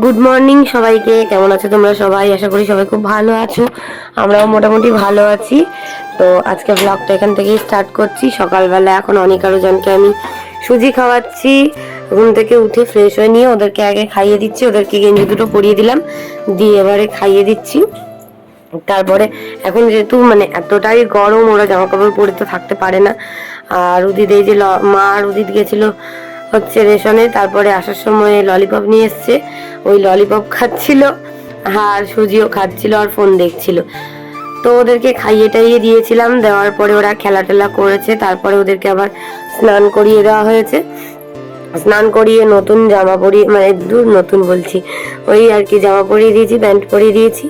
Good morning সবাইকে। কেমন আছো তোমরা সবাই? আশা করি সবাই খুব ভালো আছো। আমরাও মোটামুটি ভালো আছি। তো আজকে ব্লগটা এখান থেকেই স্টার্ট করছি। সকালবেলা এখন অনেক আরও জনকে আমি সুজি খাওয়াচ্ছি। ঘুম থেকে উঠে ফ্রেশ হয়ে নিয়ে ওদেরকে আগে খাইয়ে দিচ্ছি। ওদেরকে গেঞ্জি দুটো পরিয়ে দিলাম। দিয়ে এবারে খাইয়ে দিচ্ছি। তারপরে এখন যেহেতু মানে এতটাই গরম, ওরা জামা কাপড় পরে তো থাকতে পারে না। আর উদিত এই যে মা আর উদিত গেছিল হচ্ছে রেশনে, তারপরে আসার সময় ললিপপ নিয়ে এসছে। ওই ললিপপ খাচ্ছিল, আর সুজিও খাচ্ছিল আর ফোন দেখছিল। তো ওদেরকে খাইয়ে টাইয়ে দিয়েছিলাম, দেওয়ার পরে ওরা খেলা টেলা করেছে, তারপরে ওদেরকে আবার স্নান করিয়ে দেওয়া হয়েছে। স্নান করিয়ে নতুন জামা পরিয়ে মানে দূর নতুন বলছি, ওই আর কি জামা পরিয়ে দিয়েছি, প্যান্ট পরিয়ে দিয়েছি।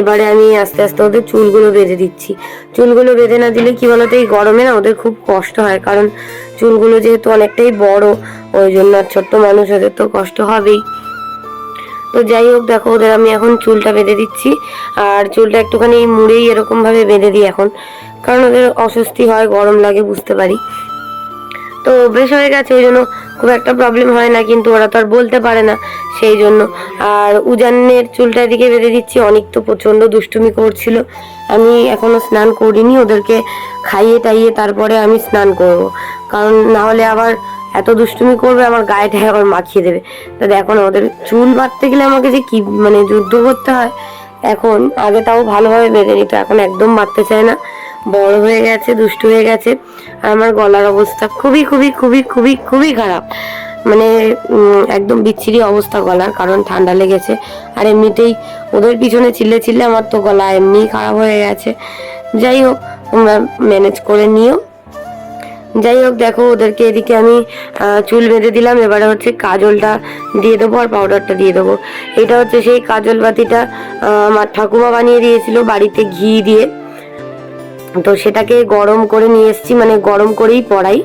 এবারে আমি আস্তে আস্তে ওদের চুলগুলো বেঁধে দিচ্ছি। চুলগুলো বেঁধে না দিলে কি বলতো, এই গরমে না ওদের খুব কষ্ট হয়, কারণ চুলগুলো যেহেতু অনেকটাই বড়, ওই জন্য ছোট্ট মানুষ ওদের তো কষ্ট হবেই। তো যাই হোক, দেখো ওদের আমি এখন চুলটা বেঁধে দিচ্ছি, আর চুলটা একটুখানি মুড়েই এরকম ভাবে বেঁধে দিই এখন, কারণ ওদের অস্বস্তি হয়, গরম লাগে, বুঝতে পারি। তো অভ্যেস হয়ে গেছে, ওই জন্য খুব একটা প্রবলেম হয় না, কিন্তু ওরা তো আর বলতে পারে না সেই জন্য। আর উজানের চুলটা এদিকে বেঁধে দিচ্ছি, অনেক তো প্রচণ্ড দুষ্টুমি করছিল। আমি এখনও স্নান করিনি, ওদেরকে খাইয়ে টাইয়ে তারপরে আমি স্নান করব। কারণ না হলে আবার এত দুষ্টুমি করবে, আমার গায়েটায় আবার মাখিয়ে দেবে। তো দেখো না, ওদের চুল বাঁধতে গেলে আমাকে যে কি মানে যুদ্ধ করতে হয়। এখন আগে তাও ভালোভাবে বেঁধে নিত, এখন একদম বাঁধতে চায় না। বড় হয়ে গেছে, দুষ্টু হয়ে গেছে। আর আমার গলার অবস্থা খুবই খুবই খুবই খুবই খুবই খারাপ। মানে একদম বিচ্ছিরি অবস্থা গলার, কারণ ঠান্ডা লেগেছে। আর এমনিতেই ওদের পিছনে চিল্লে চিল্লে আমার তো গলা এমনিই খারাপ হয়ে গেছে। যাই হোক, তোমরা ম্যানেজ করে নিও। যাই হোক, দেখো, ওদেরকে এদিকে আমি চুল বেঁধে দিলাম। এবারে হচ্ছে কাজলটা দিয়ে দেবো আর পাউডারটা দিয়ে দেবো। এটা হচ্ছে সেই কাজল বাতিটা আমার ঠাকুমা বানিয়ে দিয়েছিল বাড়িতে ঘি দিয়ে। তো সেটাকে গরম করে নিয়ে এসেছি মানে গরম করেই পড়াই।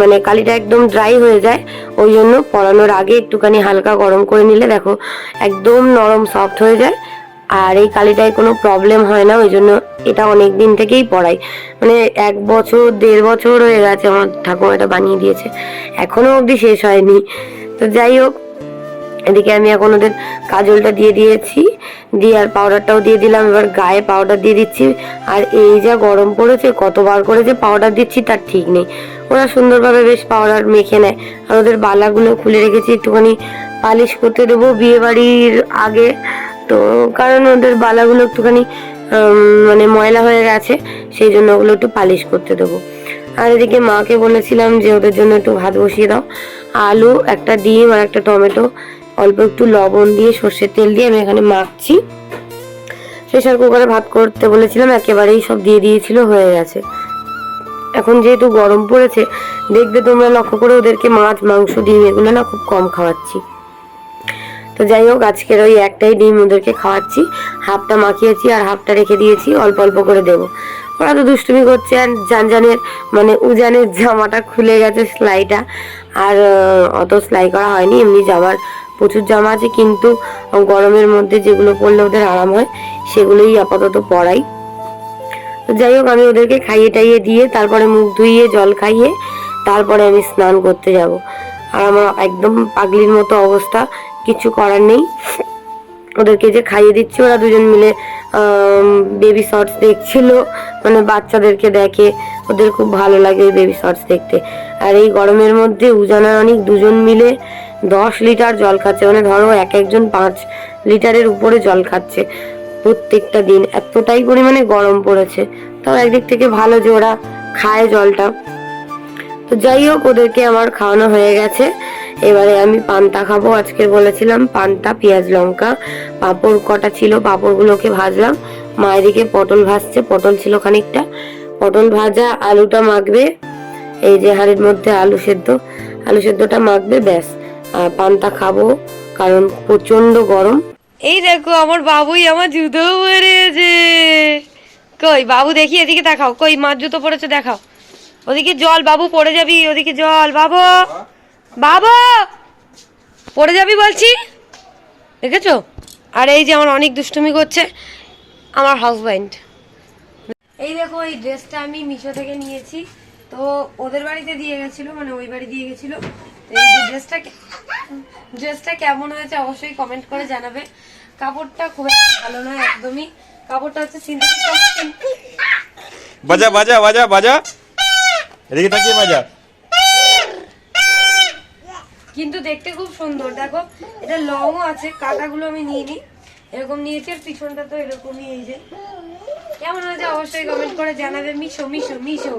মানে কালিটা একদম ড্রাই হয়ে যায়, ওই জন্য পড়ানোর আগে একটুখানি হালকা গরম করে নিলে দেখো একদম নরম সফট হয়ে যায়। আর এই কালিটায় কোনো প্রবলেম হয় না, ওই জন্য এটা অনেক দিন থেকেই পড়াই। মানে এক বছর, দেড় বছর হয়ে গেছে, আমার ঠাকুমা এটা বানিয়ে দিয়েছে। এখনও অবধি শেষ হয়নি। তো যাই হোক এদিকে আমি এখন ওদের কাজলটা দিয়ে দিয়েছি, দিয়ে আর পাউডারটাও দিয়ে দিলাম, এবার গায়ে পাউডার দিয়ে দিচ্ছি। আর এই যা গরম পড়েছে, কতবার করে যে পাউডার দিচ্ছি তার ঠিক নেই। ওরা সুন্দরভাবে বেশ পাউডার মেখে নেয়। আর ওদের বালাগুলো খুলে রেখেছি, একটুখানি পালিশ করতে দেবো বিয়ে বাড়ির আগে। তো কারণ ওদের বালাগুলো একটুখানি মানে ময়লা হয়ে গেছে, সেই জন্য ওগুলো একটু পালিশ করতে দেবো। আর এদিকে মাকে বলেছিলাম যে ওদের জন্য একটু ভাত বসিয়ে দাও। আলু, একটা ডিম আর একটা টমেটো। অল্প একটু লবণ দিয়ে সর্ষের তেল দিয়ে আমি এখানে মাখছি। প্রেশার কুকারে ভাত করতে বলেছিলাম, একেবারেই সব দিয়ে দিয়েছিল, হয়ে গেছে। এখন যেহেতু গরম পড়েছে, দেখবে তোমরা লক্ষ্য করে ওদেরকে মাছ, মাংস, ডিম এগুলো না খুব কম খাওয়াচ্ছি। তো যাই হোক, আজকের ওই একটাই ডিম ওদেরকে খাওয়াচ্ছি। হাফটা মাখিয়েছি আর হাফটা রেখে দিয়েছি, অল্প অল্প করে দেবো। ওরা তো দুষ্টুমি করছে আর জানজানের মানে উজানের জামাটা খুলে গেছে সেলাইটা আর অত সেলাই করা হয়নি, এমনি জামার প্রচুর জামা আছে, কিন্তু গরমের মধ্যে যেগুলো পরলে ওদের আরাম হয়, সেগুলোই আপাতত পরাই। যাই হোক, আমি ওদেরকে খাইয়ে টাইয়ে দিয়ে তারপরে মুখ ধুইয়ে, জল খাইয়ে তারপরে আমি স্নান করতে যাব। আর আমার একদম পাগলির মতো অবস্থা, কিছু করার নেই। ওদেরকে যে খাইয়ে দিচ্ছি, ওরা দুজন মিলে বেবি শর্টস দেখছিল মানে বাচ্চাদেরকে দেখে, ওদের খুব ভালো লাগে বেবি শর্টস দেখতে। আর এই গরমের মধ্যে উজানার অনেক দুজন মিলে দশ লিটার জল খাচ্ছে মানে ধরো এক একজন পাঁচ লিটারের উপরে জল খাচ্ছে। প্রত্যেকটা দিন এতটাই পরিমাণে গরম পড়েছে। তাও একদিক থেকে ভালো যে ওরা খায় জলটা। তো যাই হোক, ওদেরকে আমার খাওয়ানো হয়ে গেছে। এবারে আমি পান্তা খাব। আজকে বলেছিলাম পান্তা, পেঁয়াজ, লঙ্কা। পাঁপড় কটা ছিল, পাঁপড়গুলোকে ভাজলাম। মা এদিকে পটল ভাজছে। পটল ছিল খানিকটা। পটল ভাজা, আলুটা মাখবে। এই যে হাড়ির মধ্যে আলু সেদ্ধ। আলু সেদ্ধটা মাখবে, ব্যাস। পান্তা খাব, কারণ প্রচণ্ড গরম। এই দেখো, আমার বাবুই আমার জুতো পরেছে কই, বাবু দেখি এদিকে দেখাও। কই, মার জুতো পড়েছে দেখাও। ওদিকে জল, বাবু পড়ে যাবি, ওদিকে জল। বাবু বাবু, পড়ে যাবি বলছি? দেখেছ? আর এই যে আমার অনেক দুষ্টুমি করছে, আমার হাজব্যান্ড এই দেখো, এই ড্রেসটা আমি মিশো থেকে নিয়েছি। তো ওদের বাড়িতে দিয়ে গেছিল মানে ওই বাড়ি দিয়ে গেছিল। এই যে ড্রেসটা ড্রেসটা কেমন হয়েছে অবশ্যই কমেন্ট করে জানাবে। কাপড়টা খুব একটা ভালো নয় একদমই। কাপড়টা হচ্ছে সিনথেটিক বাজা বাজা বাজা বাজা। এদিকে তাকিয়ে বাজা। কিন্তু দেখতে খুব সুন্দর। দেখো এটা লংও আছে কাটাগুলো আমি নিইনি। এরকম নিয়েছি আর পিছনটা তো এরকমই এই যে। কেমন হয়েছে অবশ্যই কমেন্ট করে জানাবে। মিশো মিশো মিশো।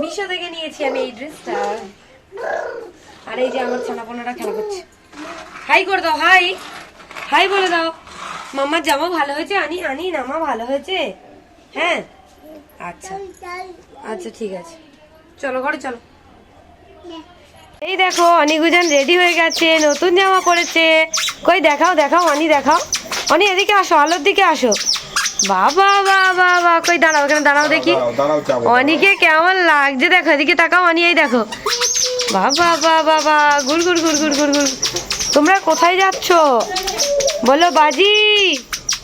মিশো থেকে নিয়েছি আমি এই ড্রেসটা আর এই যে আমার ছানাপোনাটা খেলা করছে। হাই করে দাও হাই। হাই বলে দাও। মাম্মার জামা ভালো হয়েছে? আনি আনি নামা ভালো হয়েছে? হ্যাঁ? আচ্ছা। আচ্ছা ঠিক আছে। চলো ঘরে চলো। এই দেখো অনিগুজান রেডি হয়ে গেছে নতুন জামা পরেছে। কই দেখাও দেখাও অনি দেখাও। অনি এদিকে আসো আলোর দিকে আসো। বাবা বাবা বা কই দাঁড়াও এখানে দাঁড়াও দেখি। অনিকে কেমন লাগছে? দেখো এদিকে তাকাও অনি এই দেখো। বাবা বাবা বাবা গুড় গুড় গুড় গুড় গুড় গুড়। তোমরা কোথায় যাচ্ছ? বলো, বাজি।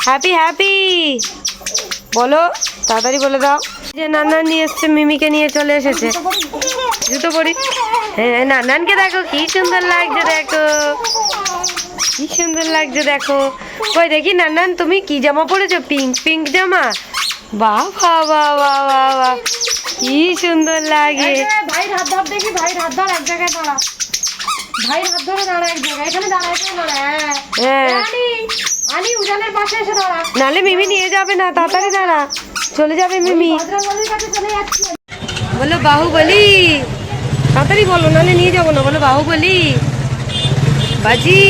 হ্যাপি হ্যাপি বলো, তাড়াতাড়ি বলে দাও। যে নানা নিয়ে এসছে, মিমিকে নিয়ে চলে এসেছে। জুতো পরি। হ্যাঁ নানানকে দেখো, কি সুন্দর লাগছে দেখো। কি সুন্দর লাগছে দেখো। কই, দেখি নানান তুমি কি জামা পরেছো? পিঙ্ক পিঙ্ক জামা? বাহ বাহ বাহ বাহ বাহ। কি সুন্দর লাগে। ভাই হাত ধর দেখি ভাই হাত ধর এক জায়গায় দাঁড়া। ভাই হাত ধরে দাঁড়া এক জায়গায় এখানে দাঁড়া এখানে দাঁড়া। হ্যাঁ। হ্যাঁ। আনি উজানের পাশে এসে দাঁড়া। নালে মিমি নিয়ে যাবে না তাড়াতাড়ি দাঁড়া। চলে যাবে মিমি। বলো বাহুবলি। তাড়াতাড়ি বলো নাহলে নিয়ে যাব না বলো বাহুবলি। বাজি।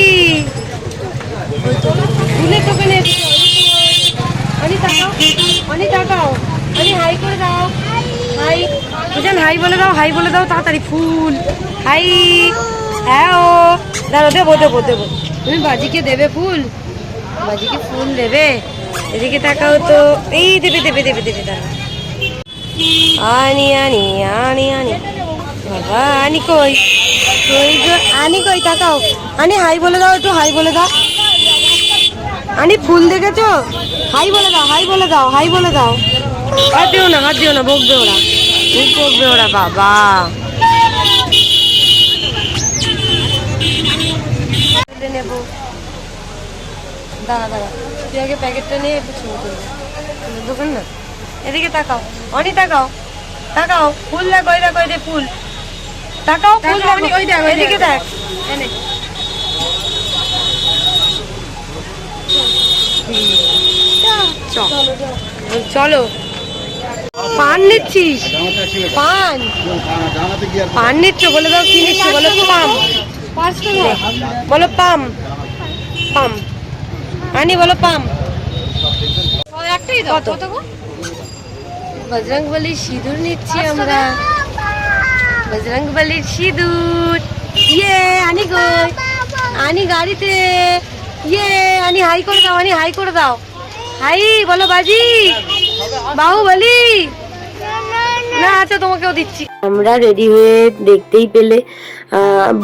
ফুলে তোকে নে অনি তাকাও অনি তাকাও অনি হাই করে দাও। হাই। বুঝেন হাই বলে দাও, হাই বলে দাও, তাড়াতাড়ি ফুল। হাই। হ্যাঁ ও। দাঁড়ো দেবো দেবো দেবো। তুমি বাজিকে দেবে ফুল? বাজিকে ফুল দেবে? এদিকে তাকাও তো। এই দেবে দেবে দেবে দেবে দাঁড়া আনি আনি আনি আনি। বাবা, আনি কই? কই আনি কই? তাকাও। আনি, হাই বলে দাও একটু, হাই বলে দাও। আনি, ফুল দেখেছ? হাই বলে দাও, হাই বলে দাও, হাই বলে দাও। হাত দিও না, হাত দিও না বকবে ওরা খুব বকবে ওরা বাবা নেব। দাঁড়া দাঁড়া। তুই আগে প্যাকেটটা নিয়ে একটু ছবি তুলবো তুলে না? এদিকে তাকাও। অনি তাকাও। তাকাও। ফুল দেখ ওই দেখ ওই যে ফুল। তাকাও ফুল অনি, ওই দেখ, এদিকে দেখ। দেখ। চ- চলো। পান নিচ্ছিস পান। পান নিচ্ছ বলে দাও কি নিচ্ছ বলো পাম। বলো পাম। পাম। আনি বলো পাম। একটাই দাও। কত? কত গো? বজরং বলির সিঁদুর নিচ্ছি আমরা। বজরং বলির সিঁদুর। ইয়ে আনি কই আনি গাড়িতে। ইয়ে আনি হাই করে দাও আনি হাই করে দাও। হাই বলো বাজি। বাহু বলি না আচ্ছা তোমাকেও দিচ্ছি। আমরা রেডি হয়ে দেখতেই পেলে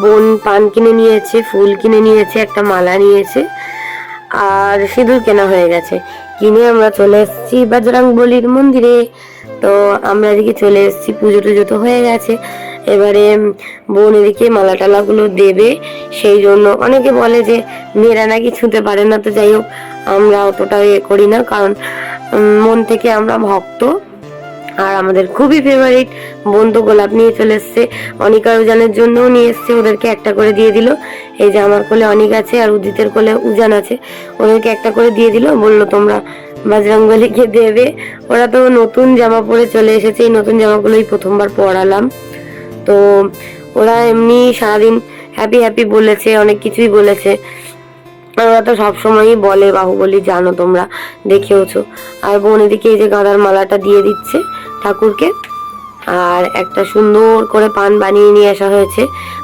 বোন পান কিনে নিয়েছে, ফুল কিনে নিয়েছে, একটা মালা নিয়েছে, আর সিঁদুর কেনা হয়ে গেছে। কিনে আমরা চলে এসেছি বজরং বলির মন্দিরে। তো আমরা এদিকে চলে এসেছি, পুজো টুজো তো হয়ে গেছে। এবারে বোন এদিকে মালা টালাগুলো দেবে, সেই জন্য অনেকে বলে যে মেয়েরা নাকি ছুঁতে পারে না, তো যাই হোক, আমরা অতটা ইয়ে করি না, কারণ মন থেকে আমরা ভক্ত। আর আমাদের খুবই ফেভারিট বন্ধু গোলাপ নিয়ে চলে এসছে। অনিকা উজানের জন্যও নিয়ে এসছে, ওদেরকে একটা করে দিয়ে দিল। এই যে আমার কোলে অনিক আছে আর উদিতের কোলে উজান আছে, ওদেরকে একটা করে দিয়ে দিল। বলল, তোমরা বাজরংবলীকে দেবে। ওরা তো নতুন জামা পরে চলে এসেছে, এই নতুন জামাগুলোই প্রথমবার পরালাম। তো ওরা এমনি সারাদিন হ্যাপি হ্যাপি বলেছে, অনেক কিছুই বলেছে। ওরা তো সবসময়ই বলে, বাহুবলী জানো তোমরা, দেখেওছো। আর বোন এদিকে এই যে গাঁদার মালাটা দিয়ে দিচ্ছে ঠাকুরকে, আর একটা সুন্দর করে পান বানিয়ে নিয়ে আসা হয়েছে।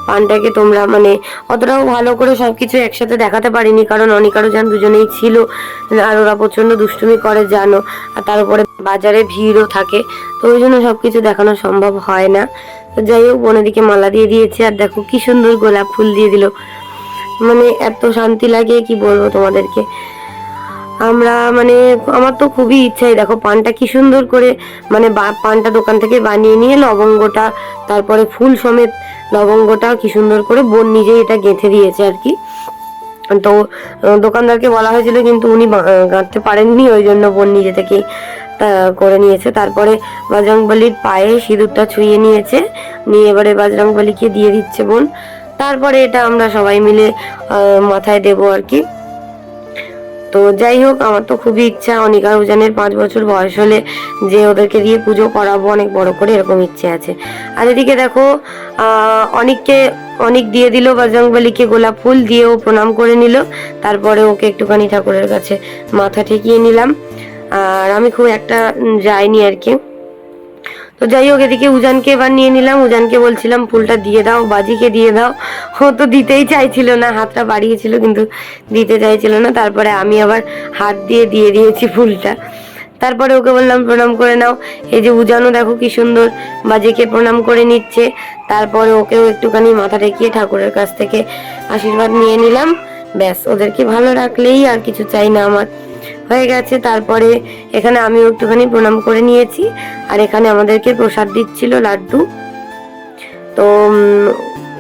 পানটাকে তোমরা মানে অতটাও ভালো করে সবকিছু একসাথে দেখাতে পারিনি, কারণ অনিকারও যান দুজনেই ছিল, আর ওরা প্রচণ্ড দুষ্টুমি করে, জানো। আর তার উপরে বাজারে ভিড়ও থাকে, তো ওই জন্য সবকিছু দেখানো সম্ভব হয় না। তো যাই হোক বোন এদিকে মালা দিয়ে দিয়েছে, আর দেখো কি সুন্দর গোলাপ ফুল দিয়ে দিল। মানে এত শান্তি লাগে, কি বলব তোমাদেরকে? আমরা মানে আমার তো খুবই ইচ্ছাই, দেখো পানটা কি সুন্দর করে মানে পানটা দোকান থেকে বানিয়ে নিয়ে লবঙ্গটা, তারপরে ফুল সমেত লবঙ্গটা কি সুন্দর করে বোন নিজেই এটা গেঁথে দিয়েছে আর কি। তো দোকানদারকে বলা হয়েছিল কিন্তু উনি গাঁথতে পারেননি, ওই জন্য বোন নিজে থেকে করে নিয়েছে। তারপরে বজরংবলির পায়ে সিঁদুরটা ছুঁয়ে নিয়েছে, নিয়ে এবারে বজরংবলিকে দিয়ে দিচ্ছে বোন। তারপরে এটা আমরা সবাই মিলে মাথায় দেবো আর কি। তো যাই হোক, আমার তো খুবই ইচ্ছা, অনিকা উজানের পাঁচ বছর বয়স হলে যে ওদেরকে দিয়ে পুজো করাবো, অনেক বড় করে এরকম ইচ্ছে আছে। আর এদিকে দেখো অনিককে, অনেক দিয়ে দিল বজরংবলীকে গোলাপ ফুল দিয়ে ও প্রণাম করে নিল। তারপরে ওকে একটুখানি ঠাকুরের কাছে মাথা ঠেকিয়ে নিলাম। আর আমি খুব একটা যাইনি আর কি। তো যাই হোক, এদিকে উজানকে এবার নিয়ে নিলাম। উজানকে বলছিলাম, ফুলটা দিয়ে দাও, বাজিকে দিয়ে দাও। ও তো দিতেই চাইছিল না, হাতটা বাড়িয়েছিল, কিন্তু দিতে চাইছিল না। তারপরে আমি আবার হাত দিয়ে দিয়ে দিয়েছি ফুলটা। তারপরে ওকে বললাম, প্রণাম করে নাও। এই যে উজানও দেখো কি সুন্দর বাজিকে প্রণাম করে নিচ্ছে। তারপরে ওকেও একটুখানি মাথা রেখিয়ে ঠাকুরের কাছ থেকে আশীর্বাদ নিয়ে নিলাম। ব্যাস, ওদেরকে ভালো রাখলেই আর কিছু চাই না আমার। হয়ে গেছে। তারপরে এখানে আমিও একটুখানি প্রণাম করে নিয়েছি। আর এখানে আমাদেরকে প্রসাদ দিচ্ছিল লাড্ডু। তো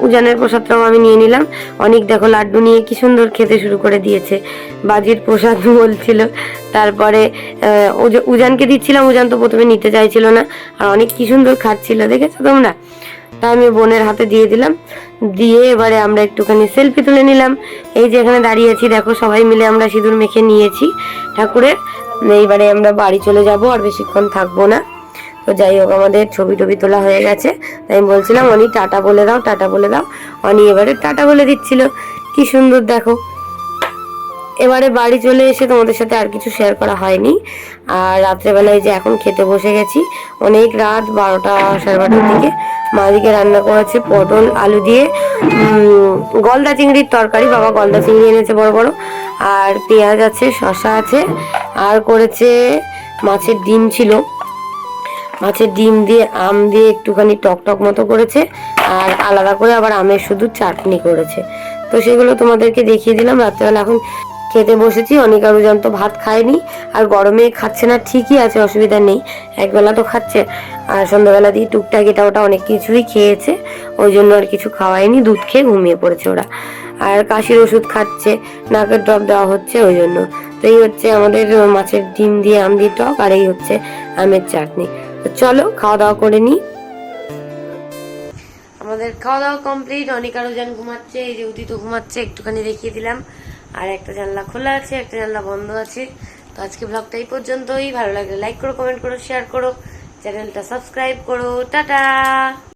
উজানের প্রসাদটাও আমি নিয়ে নিলাম। অনেক দেখো লাড্ডু নিয়ে কি সুন্দর খেতে শুরু করে দিয়েছে। বাজির প্রসাদ বলছিল। তারপরে উজানকে দিচ্ছিলাম। উজান তো প্রথমে নিতে চাইছিল না। আর অনেক কি সুন্দর খাচ্ছিল, দেখেছ তোমরা? তা আমি বোনের হাতে দিয়ে দিলাম। দিয়ে এবারে আমরা একটুখানি সেলফি তুলে নিলাম। এই যে এখানে দাঁড়িয়েছি দেখো সবাই মিলে আমরা সিঁদুর মেখে নিয়েছি ঠাকুরের। এইবারে আমরা বাড়ি চলে যাব, আর বেশিক্ষণ থাকব না। তো যাই হোক, আমাদের ছবি টবি তোলা হয়ে গেছে। তাই আমি বলছিলাম, অনি টাটা বলে দাও, টাটা বলে দাও। অনি এবারে টাটা বলে দিচ্ছিল। কি সুন্দর, দেখো। এবারে বাড়ি চলে এসে তোমাদের সাথে আর কিছু শেয়ার করা হয়নি। আর রাত্রেবেলায় যে এখন খেতে বসে গেছি, অনেক রাত বারোটা সাড়ে বারোটার দিকে। মা দিকে রান্না করেছে পটল, আলু দিয়ে। গলদা চিংড়ির তরকারি, বাবা গলদা চিংড়ি এনেছে বড় বড়। আর পেঁয়াজ আছে শশা আছে, আর করেছে মাছের ডিম ছিল। মাছের ডিম দিয়ে, আম দিয়ে একটুখানি টক টক মতো করেছে, আর আলাদা করে আবার আমের শুধু চাটনি করেছে। তো সেগুলো তোমাদেরকে দেখিয়ে দিলাম। রাত্রেবেলা এখন খেতে বসেছি, অনেক আরও তো ভাত খায়নি আর গরমে খাচ্ছে না, ঠিকই আছে, অসুবিধা নেই। একবেলা তো খাচ্ছে। আর সন্ধ্যাবেলা দিয়ে টুকটাক এটা ওটা অনেক কিছুই খেয়েছে, ওই জন্য আর কিছু খাওয়ায়নি, দুধ খেয়ে ঘুমিয়ে পড়েছে ওরা। আর কাশির ওষুধ খাচ্ছে, নাকের ড্রপ দেওয়া হচ্ছে ওই জন্য। তো এই হচ্ছে আমাদের মাছের ডিম দিয়ে আম দিয়ে টক, আর এই হচ্ছে আমের চাটনি। তো চলো, খাওয়া দাওয়া করে নিই। আমাদের খাওয়া দাওয়া কমপ্লিট, অনেক আরও জন ঘুমাচ্ছে, এই যে উদিত ঘুমাচ্ছে, একটুখানি দেখিয়ে দিলাম। আর একটা জানলা খোলা আছে, একটা জানলা বন্ধ আছে। তো আজকে ব্লগটা এই পর্যন্তই। ভালো লাগলে লাইক করো কমেন্ট করো শেয়ার করো। চ্যানেলটা সাবস্ক্রাইব করো। টাটা!